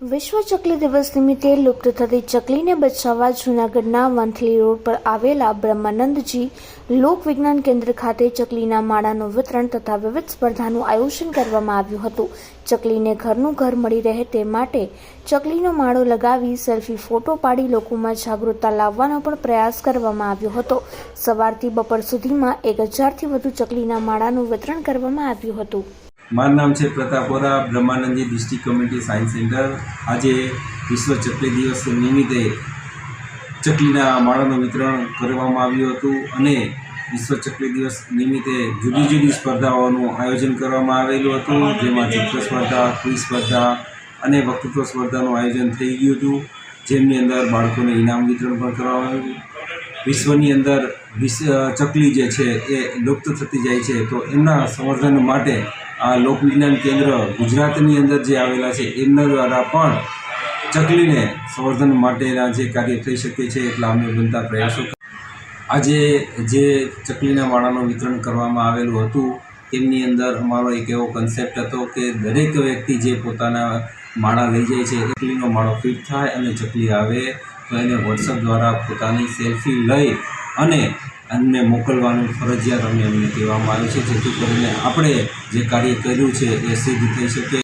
વિશ્વ ચકલી દિવસ નિમિત્તે લુપ્ત થતી ચકલીને બચાવવા જૂનાગઢના વંથલી રોડ પર આવેલા બ્રહ્માનંદજી લોક વિજ્ઞાન કેન્દ્ર ખાતે ચકલીના માળાનું વિતરણ તથા વિવિધ સ્પર્ધાનું આયોજન કરવામાં આવ્યું હતું. ચકલીને ઘરનું ઘર મળી રહે તે માટે ચકલીનો માળો લગાવી સેલ્ફી ફોટો પાડી લોકોમાં જાગૃતતા લાવવાનો પણ પ્રયાસ કરવામાં આવ્યો હતો. સવારથી બપોર સુધીમાં એક હજારથી વધુ ચકલીના માળાનું વિતરણ કરવામાં આવ્યું હતું. મારું નામ છે Pratapora Brahmanandji district community science centre. આજે વિશ્વ ચકલી દિવસ નિમિત્તે ચકલીના માળાનું વિતરણ કરવામાં આવ્યું હતું અને વિશ્વ ચકલી દિવસ નિમિત્તે જુદી જુદી સ્પર્ધાઓનું આયોજન કરવામાં આવેલું હતું, જેમાં ચિત્ર સ્પર્ધા, ક્વિઝ સ્પર્ધા અને વક્તૃત્વ સ્પર્ધાનું આયોજન થઈ ગયું હતું. જેમની અંદર બાળકોને ઇનામ વિતરણ પણ કરવામાં આવ્યું વિશ્વની અંદર વિશ્વ ચકલી જે છે એ લુપ્ત થતી જાય છે, તો એમના સંવર્ધન માટે આ લોકવિજ્ઞાન કેન્દ્ર ગુજરાતની અંદર જે આવેલા છે, એમના દ્વારા પણ ચકલીને સંવર્ધન માટેના જે કાર્ય થઈ શકે છે એટલા અમે બનતા પ્રયાસો આજે જે ચકલીના માળાનું વિતરણ કરવામાં આવેલું હતું તેમની અંદર અમારો એક એવો કન્સેપ્ટ હતો કે દરેક વ્યક્તિ જે પોતાના માળા લઈ જાય છે ચકલીનો માળો ફિટ થાય અને ચકલી આવે, તો એને વોટ્સઅપ દ્વારા પોતાની સેલ્ફી લઈ અને અમને મોકલવાનું ફરજિયાત અમે અમને કહેવામાં આવ્યું છે, જેથી કરીને આપણે જે કાર્ય કર્યું છે એ સિદ્ધ થઈ શકે.